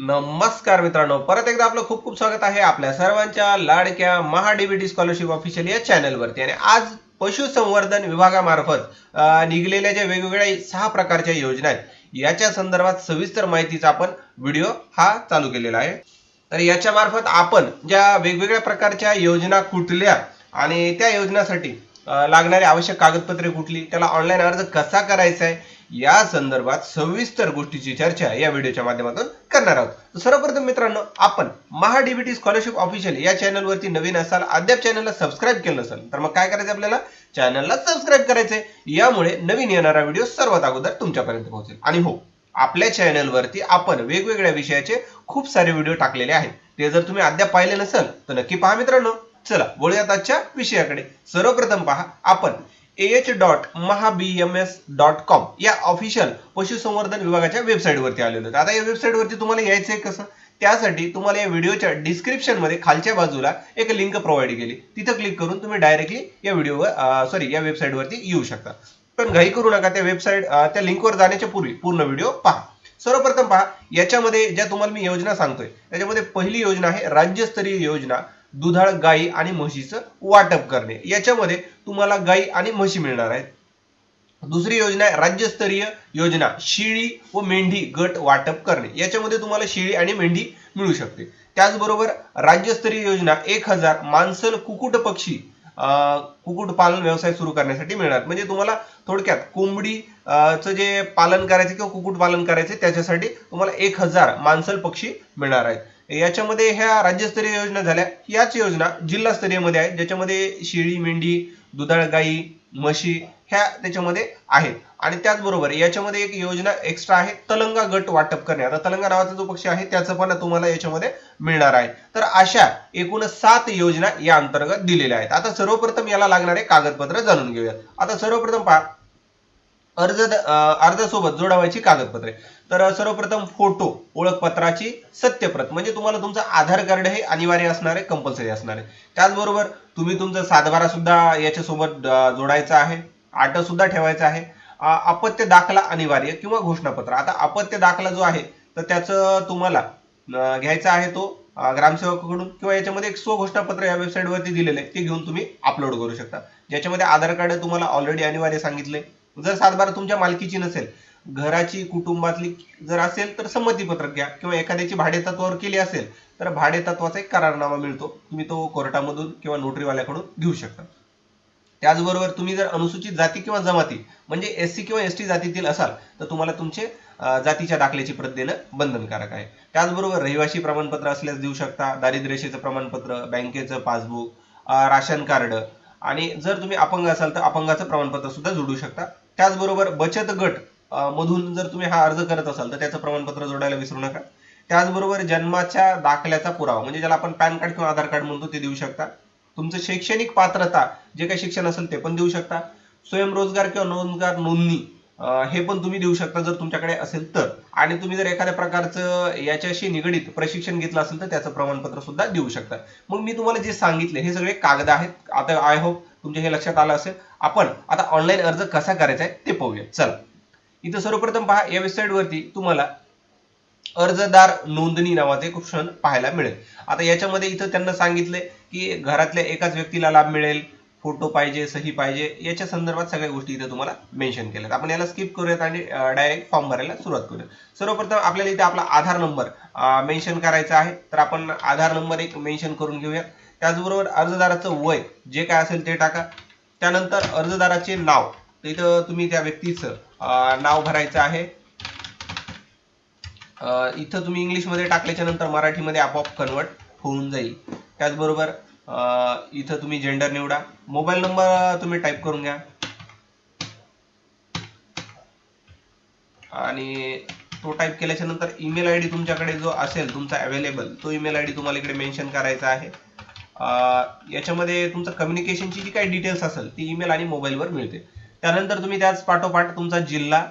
नमस्कार मित्रांनो परत एकदा आपलं खूप खूप स्वागत आहे आपल्या सर्वांच्या लाडक्या महाडीबीटी स्कॉलरशिप ऑफिशियल या चॅनलवरती आणि आज पशुसंवर्धन विभागामार्फत निघालेल्या निघलेल्या ज्या वेगवेगळ्या सहा प्रकारच्या योजना आहेत याच्या संदर्भात सविस्तर माहितीचा आपण व्हिडिओ हा चालू केलेला आहे. तर याच्या मार्फत आपण ज्या वेगवेगळ्या प्रकारच्या योजना कुठल्या आणि त्या योजनासाठी लागणारी आवश्यक कागदपत्रे कुठली त्याला ऑनलाईन अर्ज कसा करायचा आहे या संदर्भात सविस्तर गोष्टीची चर्चा या व्हिडिओच्या माध्यमातून करणार आहोत. सर्वप्रथम मित्रांनो आपण महाडीबीटी स्कॉलरशिप ऑफिशियल या चॅनलवरती नवीन असाल अद्याप चॅनलला सबस्क्राईब केलं नसेल तर मग काय करायचं आपल्याला? चॅनलला सबस्क्राईब करायचंय. यामुळे नवीन येणारा व्हिडिओ सर्वात अगोदर तुमच्यापर्यंत पोहोचेल. आणि हो आपल्या चॅनलवरती आपण वेगवेगळ्या विषयाचे खूप सारे व्हिडिओ टाकलेले आहेत. ते जर तुम्ही अद्याप पाहिले नसेल तर नक्की पहा मित्रांनो. चला वळूयात आजच्या विषयाकडे. सर्वप्रथम पहा आपण एच डॉट महाबीएमएस डॉट कॉम या ऑफिशियल पशुसंवर्धन विभागाच्या वेबसाईटवरती आलेलो होतं. आता या वेबसाईटवरती तुम्हाला यायचं आहे कसं? त्यासाठी तुम्हाला या व्हिडिओच्या डिस्क्रिप्शनमध्ये खालच्या बाजूला एक लिंक प्रोव्हाइड केली. तिथं क्लिक करून तुम्ही डायरेक्टली या व्हिडिओवर सॉरी या वेबसाईटवरती येऊ शकता. पण घाई करू नका त्या वेबसाईट त्या लिंकवर जाण्याच्या पूर्वी पूर्ण व्हिडिओ पहा. सर्वप्रथम पहा याच्यामध्ये ज्या तुम्हाला मी योजना सांगतोय त्याच्यामध्ये पहिली योजना आहे राज्यस्तरीय योजना. दुधाळ गाई आणि म्हशीचं वाटप करणे. याच्यामध्ये तुम्हाला गाई आणि म्हशी मिळणार आहेत. दुसरी योजना आहे राज्यस्तरीय योजना. शिळी व मेंढी गट वाटप करणे. याच्यामध्ये तुम्हाला शिळी आणि मेंढी मिळू शकते. त्याचबरोबर राज्यस्तरीय योजना एक हजार मांसल कुकुट पक्षी अं, कुक्कुट पालन व्यवसाय सुरू करण्यासाठी मिळणार. म्हणजे तुम्हाला थोडक्यात कोंबडीचं जे पालन करायचं किंवा कुक्कुट पालन करायचे त्याच्यासाठी तुम्हाला एक हजार मांसल पक्षी मिळणार आहेत. याच्यामध्ये ह्या राज्यस्तरीय योजना झाल्या. याच योजना जिल्हास्तरीयमध्ये आहेत ज्याच्यामध्ये शेळी मेंढी दुधाळ गाई म्हशी ह्या त्याच्यामध्ये आहेत. आणि त्याचबरोबर याच्यामध्ये एक योजना एक्स्ट्रा आहे तलंगा गट वाटप करणे. आता तलंगा नावाचा जो पक्ष आहे त्याचं पण तुम्हाला याच्यामध्ये मिळणार आहे. तर अशा एकूण सात योजना या अंतर्गत दिलेल्या आहेत. आता सर्वप्रथम याला लागणारे कागदपत्र जाणून घेऊयात. आता सर्वप्रथम पहा अर्ज अर्जासोबत जोडावायची कागदपत्रे. तर सर्वप्रथम फोटो ओळखपत्राची सत्यप्रत. म्हणजे तुम्हाला तुमचं आधार कार्ड हे अनिवार्य असणार आहे कंपल्सरी असणार. आहे त्याचबरोबर तुम्ही तुमचा सातबारा सुद्धा याच्यासोबत जोडायचा आहे. आट सुद्धा ठेवायचा आहे. अपत्य दाखला अनिवार्य किंवा घोषणापत्र. आता अपत्य दाखला जो आहे तर त्याचं तुम्हाला घ्यायचा आहे तो ग्रामसेवकाकडून किंवा याच्यामध्ये एक स्वघोषणापत्र या वेबसाईटवरती दिलेलं आहे. ते घेऊन तुम्ही अपलोड करू शकता. ज्याच्यामध्ये आधार कार्ड तुम्हाला ऑलरेडी अनिवार्य सांगितले जर सातबारा तुमच्या मालकीची नसेल घराची कुटुंबातली जर असेल तर संमतीपत्रक घ्या किंवा एखाद्याची भाडेतत्वावर केली असेल तर भाडेतत्वाचा एक करारनामा मिळतो. तुम्ही तो कोर्टामधून किंवा नोटरीवाल्याकडून घेऊ शकता. त्याचबरोबर तुम्ही जर अनुसूचित जाती किंवा जमाती म्हणजे एस सी किंवा एस टी जातीतील असाल तर तुम्हाला तुमचे जातीच्या दाखल्याची प्रत देणं बंधनकारक आहे. त्याचबरोबर रहिवासी प्रमाणपत्र असल्यास देऊ शकता. दारिद्र्यशेचं प्रमाणपत्र बँकेचं पासबुक राशन कार्ड आणि जर तुम्ही अपंग असाल तर अपंगाचं प्रमाणपत्र सुद्धा जोडू शकता. त्याचबरोबर बचत गट मधून जर तुम्ही हा अर्ज करत असाल तर त्याचं प्रमाणपत्र जोडायला विसरू नका. त्याचबरोबर जन्माच्या दाखल्याचा पुरावा म्हणजे ज्याला आपण पॅन कार्ड किंवा आधार कार्ड म्हणतो ते देऊ शकता. तुमचं शैक्षणिक पात्रता जे काही शिक्षण असेल ते पण देऊ शकता. स्वयंरोजगार किंवा रोजगार नोंदणी हे पण तुम्ही देऊ शकता जर तुमच्याकडे असेल तर. आणि तुम्ही जर एखाद्या प्रकारचं याच्याशी निगडीत प्रशिक्षण घेतलं असेल तर त्याचं प्रमाणपत्र सुद्धा देऊ शकता. मग मी तुम्हाला जे सांगितले हे सगळे कागद आहेत. आता आय होप तुमच्या हे लक्षात आलं असेल. आपण आता ऑनलाईन अर्ज कसा करायचा आहे ते पाहूया. चला. इथं सर्वप्रथम पहा या वेबसाईटवरती तुम्हाला अर्जदार नोंदणी नावाचे एक ऑप्शन पाहायला मिळेल. आता याच्यामध्ये इथं त्यांना सांगितले की घरातल्या एकाच व्यक्तीला लाभ मिळेल. फोटो पाहिजे सही पाहिजे याच्या संदर्भात सगळ्या गोष्टी इथे तुम्हाला मेन्शन केल्यात. आपण याला स्किप करूयात आणि डायरेक्ट फॉर्म भरायला सुरुवात करूयात. सर्वप्रथम आपल्याला इथे आपला आधार नंबर मेन्शन करायचा आहे. तर आपण आधार नंबर एक मेन्शन करून घेऊया त्याचबरोबर अर्जदाराचं वय जे काय असेल ते टाका. त्यानंतर अर्जदाराचे नाव. इथं तुम्ही त्या व्यक्तीचं नाव भरायचं आहे. इथं तुम्ही इंग्लिशमध्ये टाकल्याच्या नंतर मराठीमध्ये आपोआप कन्वर्ट होऊन जाईल. त्याचबरोबर इथं तुम्ही जेंडर निवडा. मोबाईल नंबर तुम्ही टाईप करून घ्या. आणि तो टाईप केल्याच्यानंतर ईमेल आय डी तुमच्याकडे जो असेल तुमचा अवेलेबल तो ईमेल आय डी तुम्हाला इकडे मेन्शन करायचा आहे. याच्यामध्ये तुमचं कम्युनिकेशनची जी काही डिटेल्स असेल ती ईमेल आणि मोबाईलवर मिळते. त्यानंतर तुम्ही त्याच पाठोपाठ तुमचा जिल्हा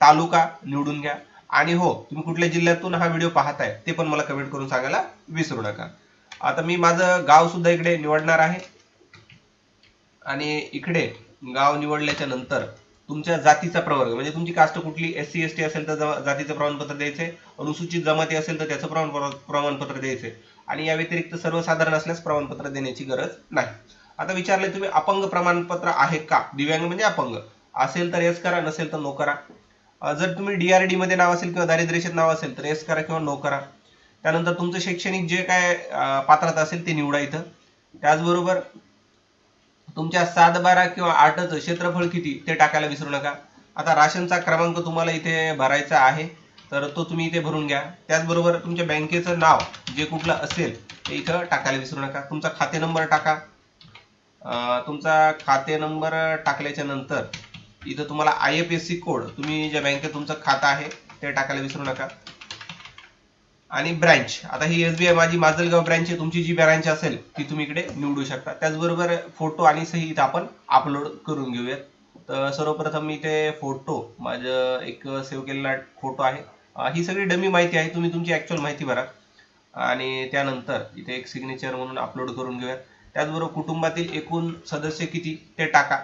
तालुका निवडून घ्या. आणि हो तुम्ही कुठल्या जिल्ह्यातून हा व्हिडिओ पाहताय ते पण मला कमेंट करून सांगायला विसरू नका. आता मी माझं गाव सुद्धा इकडे निवडणार आहे. आणि इकडे गाव निवडल्याच्या नंतर तुमच्या जातीचा प्रवर्ग म्हणजे तुमची कास्ट कुठली? एस सी एस टी असेल तर जातीचं प्रमाणपत्र द्यायचे. अनुसूचित जमाती असेल तर त्याचं प्रमाण प्रमाणपत्र द्यायचे. आणि या व्यतिरिक्त सर्वसाधारण असल्यास प्रमाणपत्र देण्याची गरज नाही. आता विचारले तुम्ही अपंग प्रमाणपत्र आहे का? दिव्यांग म्हणजे अपंग. असेल तर येस करा नसेल तर नो करा. जर तुम्ही डीआरडी मध्ये नाव असेल किंवा दारिद्र्यशेत नाव असेल तर येस करा किंवा नो करा. त्यानंतर तुमचं शैक्षणिक जे काय पात्रता असेल ते निवडा इथं. त्याचबरोबर तुमच्या सात बारा किंवा आठचं क्षेत्रफळ किती ते टाकायला विसरू नका. आता राशनचा क्रमांक तुम्हाला इथे भरायचा आहे तर तो तुम्ही इथे भरून घ्या. त्याचबरोबर तुमच्या बँकेचं नाव जे कुठलं असेल ते इथं टाकायला विसरू नका. तुमचा खाते नंबर टाका. तुमचा खाते नंबर टाकल्याच्या नंतर इथं तुम्हाला I F S C code तुम्ही ज्या बँकेत तुमचं खातं आहे ते टाकायला विसरू नका. आणि ब्रँच आता ही एस बी आय माझी माजलगाव ब्रँच आहे. तुमची जी ब्रँच असेल ती तुम्ही इकडे निवडू शकता. त्याचबरोबर फोटो आणि सही इथं आपण अपलोड करून घेऊयात. तर सर्वप्रथम मी इथे फोटो माझं एक सेव्ह केलेला फोटो आहे ही सगळी डमी माहिती आहे. तुम्ही तुमची ऍक्च्युअल माहिती भरा. आणि त्यानंतर इथे एक सिग्नेचर म्हणून अपलोड करून घेऊयात. त्याचबरोबर कुटुंबातील एकूण सदस्य किती ते टाका.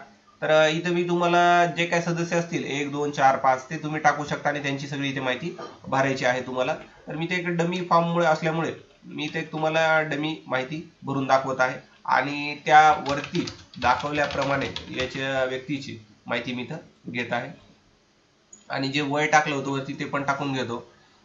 तर इथं मी तुम्हाला जे काय सदस्य असतील एक दोन चार पाच ते तुम्ही टाकू शकता आणि त्यांची सगळी इथे माहिती भरायची आहे तुम्हाला. तर मी ते एक डमी फॉर्ममुळे असल्यामुळे मी ते तुम्हाला डमी माहिती भरून दाखवत आहे. आणि त्यावरती दाखवल्याप्रमाणे याच्या व्यक्तीची माहिती मी इथं घेत आहे. आणि जे वय टाकलं होतं वरती ते पण टाकून घेतो.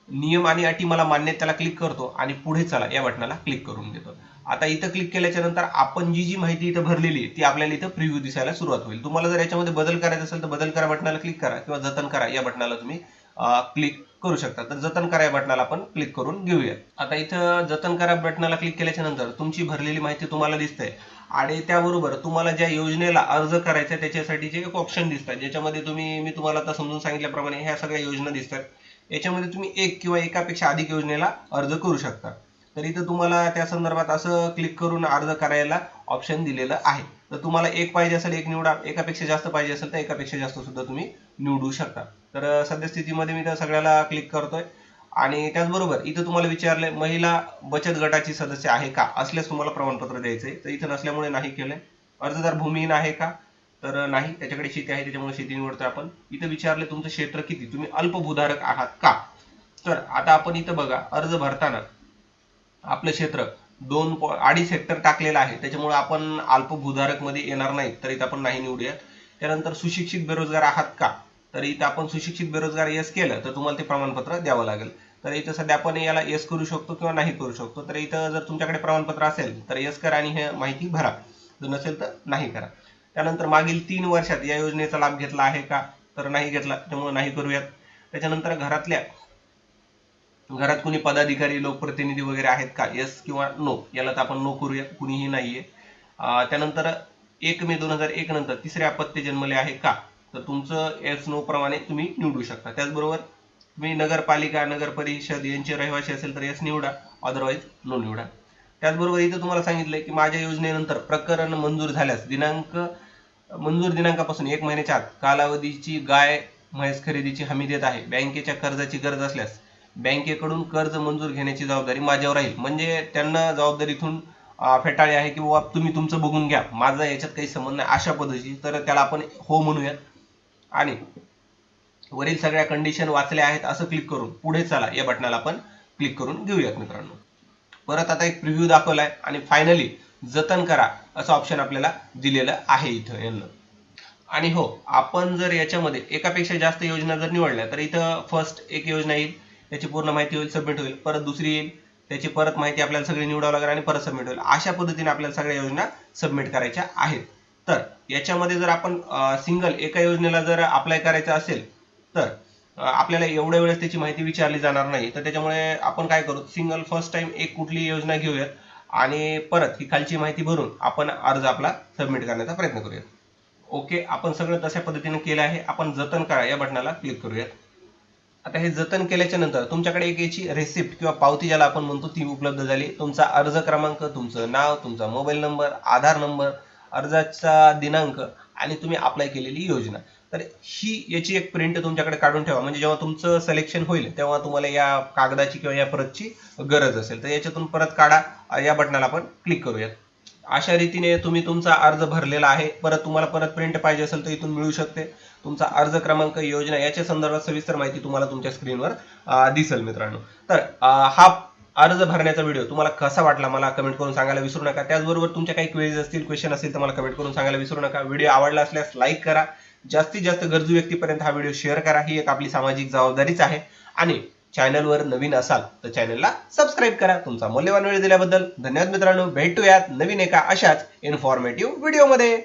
नियम आणि अटी मला मान्य त्याला क्लिक करतो आणि पुढे चला या बटनाला क्लिक करून घेतो. आता इथं क्लिक केल्याच्यानंतर आपण जी जी माहिती इथं भरलेली आहे ती आपल्याला इथं प्रिव्ह्यू दिसायला सुरुवात होईल. तुम्हाला जर याच्यामध्ये बदल करायचा असेल तर बदल करा बटनाला क्लिक करा किंवा जतन करा या बटनाला तुम्ही क्लिक करू शकता. तर जतन करा या बटनाला आपण क्लिक करून घेऊया आता इथं जतन करा बटनाला क्लिक केल्याच्यानंतर तुमची भरलेली माहिती तुम्हाला दिसते. आणि त्याबरोबर तुम्हाला ज्या योजनेला अर्ज करायचा आहे त्याच्यासाठीचे एक ऑप्शन दिसतात ज्याच्यामध्ये तुम्ही मी तुम्हाला आता समजून सांगितल्याप्रमाणे ह्या सगळ्या योजना दिसतात. याच्यामध्ये तुम्ही एक किंवा एकापेक्षा अधिक योजनेला अर्ज करू शकता. तर इथं तुम्हाला त्या संदर्भात असं क्लिक करून अर्ज करायला ऑप्शन दिलेलं आहे. तर तुम्हाला एक पाहिजे असेल एक निवडा. एकापेक्षा जास्त पाहिजे असेल तर एकापेक्षा जास्त सुद्धा तुम्ही निवडू शकता. तर सद्यस्थितीमध्ये मी तर सगळ्याला क्लिक करतोय. आणि त्याचबरोबर इथं तुम्हाला विचारलंय महिला बचत गटाची सदस्य आहे का? असल्यास तुम्हाला प्रमाणपत्र द्यायचंय. तर इथं नसल्यामुळे नाही केलंय. अर्जदार भूमिहीन आहे का? तर नाही. त्याच्याकडे शेती आहे त्याच्यामुळे शेती निवडतोय आपण. इथं विचारले तुमचं क्षेत्र किती? तुम्ही अल्पभूधारक आहात का? तर आता आपण इथं बघा अर्ज भरताना आपलं क्षेत्र दोन पॉ- अडीच हेक्टर टाकलेलं आहे. त्याच्यामुळे आपण अल्पभूधारकमध्ये येणार नाही. तर इथं आपण नाही निवडूयात. त्यानंतर सुशिक्षित बेरोजगार आहात का? तर इथं आपण सुशिक्षित बेरोजगार येस केलं तर तुम्हाला ते प्रमाणपत्र द्यावं लागेल. तर इथं सध्या आपण याला येस करू शकतो किंवा नाही करू शकतो. तर इथं जर तुमच्याकडे प्रमाणपत्र असेल तर येस करा आणि हे माहिती भरा. जर नसेल तर नाही करा. त्यानंतर मागील तीन वर्षात या योजनेचा लाभ घेतला आहे का? तर नाही घेतला त्यामुळे नाही करूयात. त्याच्यानंतर घरातल्या घरात कुणी पदाधिकारी लोकप्रतिनिधी वगैरे आहेत का? येस किंवा नो याला तर आपण नो करूया. कुणीही नाहीये. त्यानंतर एक मे दोन हजार एक नंतर तिसरे अपत्य जन्मले आहे का? तर तुमचं येस नो प्रमाणे तुम्ही निवडू शकता. त्याचबरोबर तुम्ही नगरपालिका नगर परिषद यांचे रहिवासी असेल तर येस निवडा. अदरवाईज नो निवडा. त्याचबरोबर इथं तुम्हाला सांगितलंय की माझ्या योजनेनंतर प्रकरण मंजूर झाल्यास दिनांक मंजूर दिनांकापासून एक महिन्याच्या आत कालावधीची गाय म्हैस खरेदीची हमी देत आहे. बँकेच्या कर्जाची गरज असल्यास बँकेकडून कर्ज मंजूर घेण्याची जबाबदारी माझ्यावर राहील म्हणजे त्यांना जबाबदारीतून अं, फेटाळी आहे की बाबा तुम्ही तुमचं बघून घ्या. माझा याच्यात काही संबंध नाही. अशा पद्धतीची तर त्याला आपण हो म्हणूयात आणि वरील सगळ्या कंडिशन वाचल्या आहेत असं क्लिक करून पुढे चला. या बटनाला आपण क्लिक करून घेऊयात मित्रांनो. परत आता एक प्रिव्ह्यू दाखवलाय. आणि फायनली जतन करा असं ऑप्शन आपल्याला दिलेलं आहे इथं यांना. आणि हो आपण जर याच्यामध्ये एकापेक्षा जास्त योजना जर निवडल्या तर इथं फर्स्ट एक योजना येईल. त्याची पूर्ण माहिती होईल सबमिट होईल. परत दुसरी येईल. त्याची परत माहिती आपल्याला सगळी निवडावं लागेल आणि परत सबमिट होईल. अशा पद्धतीने आपल्याला सगळ्या योजना सबमिट करायच्या आहेत. तर याच्यामध्ये जर आपण सिंगल एका योजनेला जर अप्लाय करायचं असेल तर आपल्याला एवढ्या वेळेस त्याची माहिती विचारली जाणार नाही. तर त्याच्यामुळे आपण काय करू? सिंगल फर्स्ट टाइम एक कुठली योजना घेऊयात आणि परत ही खालची माहिती भरून आपण अर्ज आपला सबमिट करण्याचा प्रयत्न करूयात. ओके? आपण सगळं तशा पद्धतीने केलं आहे. आपण जतन करा या बटनाला क्लिक करूयात. आता हे जतन केल्याच्यानंतर तुमच्याकडे एक याची रेसिप्ट किंवा पावती ज्याला आपण म्हणतो ती उपलब्ध झाली. तुमचा अर्ज क्रमांक तुमचं नाव तुमचा मोबाईल नंबर आधार नंबर अर्जाचा दिनांक आणि तुम्ही अप्लाय केलेली योजना. तर ही याची एक प्रिंट तुमच्याकडे काढून ठेवा. म्हणजे जेव्हा तुमचं सिलेक्शन होईल तेव्हा तुम्हाला या कागदाची किंवा या परतची गरज असेल. तर याच्यातून परत काढा. या बटनाला आपण क्लिक करूयात. अशा रीतीने तुम्ही तुमचा अर्ज भरलेला आहे. परत तुम्हाला परत प्रिंट पाहिजे असेल तर इथून मिळू शकते. तुमचा अर्ज क्रमांक योजना याच्या संदर्भात सविस्तर माहिती तुम्हाला तुमच्या स्क्रीनवर दिसेल मित्रांनो. तर हा अर्ज भरण्याचा व्हिडिओ तुम्हाला कसा वाटला मला कमेंट करून सांगायला विसरू नका. त्याचबरोबर तुमच्या काही क्वेरीज असतील क्वेश्चन असतील तर मला कमेंट करून सांगायला विसरू नका. व्हिडिओ आवडला असल्यास लाईक करा. जास्तीत जास्त गरजू व्यक्तीपर्यंत हा व्हिडिओ शेअर करा. ही एक आपली सामाजिक जबाबदारीच आहे. आणि चॅनलवर नवीन असाल तर चॅनलला सबस्क्राईब करा. तुमचा मौल्यवान वेळ दिल्याबद्दल धन्यवाद मित्रांनो. भेटूयात नवीन एका अशाच इन्फॉर्मेटिव्ह व्हिडिओमध्ये